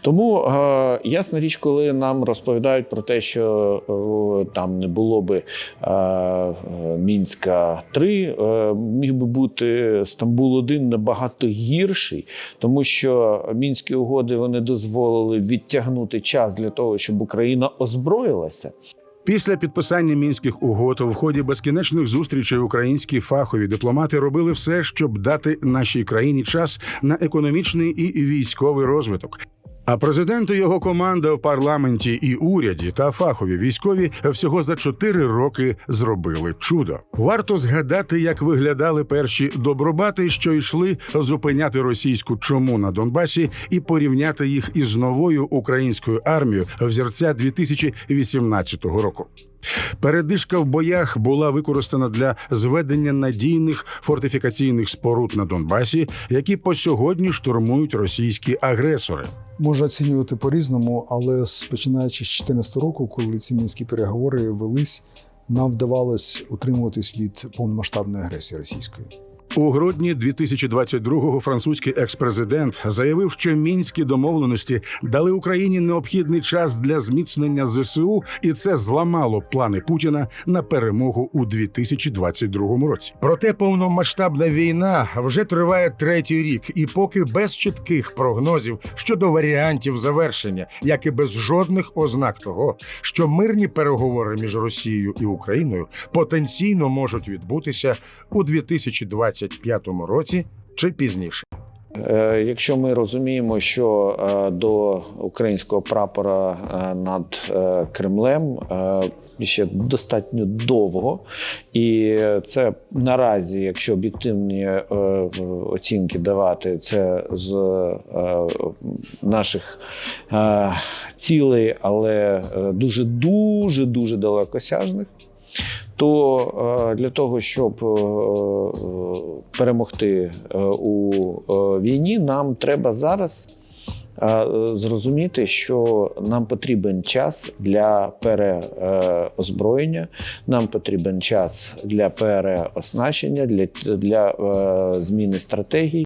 Тому е, ясна річ, коли нам розповідають про те, що е, там не було би е, Мінська 3 е, міг би бути Стамбул 1 набагато гірший, тому що мінські угоди вони дозволили відтягнути час для того, щоб Україна озброїлася. Після підписання мінських угод в ході безкінечних зустрічей українські фахові дипломати робили все, щоб дати нашій країні час на економічний і військовий розвиток. А президент і його команда в парламенті і уряді та фахові військові всього за чотири роки зробили чудо. Варто згадати, як виглядали перші добробати, що йшли зупиняти російську чому на Донбасі, і порівняти їх із новою українською армією взірця 2018 року. Передишка в боях була використана для зведення надійних фортифікаційних споруд на Донбасі, які по сьогодні штурмують російські агресори. Можна оцінювати по-різному, але починаючи з 2014 року, коли ці мінські переговори велись, нам вдавалось утримуватись від повномасштабної агресії російської. У грудні 2022-го французький експрезидент заявив, що мінські домовленості дали Україні необхідний час для зміцнення ЗСУ, і це зламало плани Путіна на перемогу у 2022 році. Проте повномасштабна війна вже триває третій рік, і поки без чітких прогнозів щодо варіантів завершення, як і без жодних ознак того, що мирні переговори між Росією і Україною потенційно можуть відбутися у 2025 році чи пізніше. Е, Якщо ми розуміємо, що е, до українського прапора е, над Кремлем ще достатньо довго, і це наразі, якщо об'єктивні оцінки давати, це з наших цілей, але дуже дуже дуже далекосяжних. То е, для того, щоб е, е, перемогти у війні, нам треба зараз зрозуміти, що нам потрібен час для переозброєння, нам потрібен час для переоснащення, для, для зміни стратегій.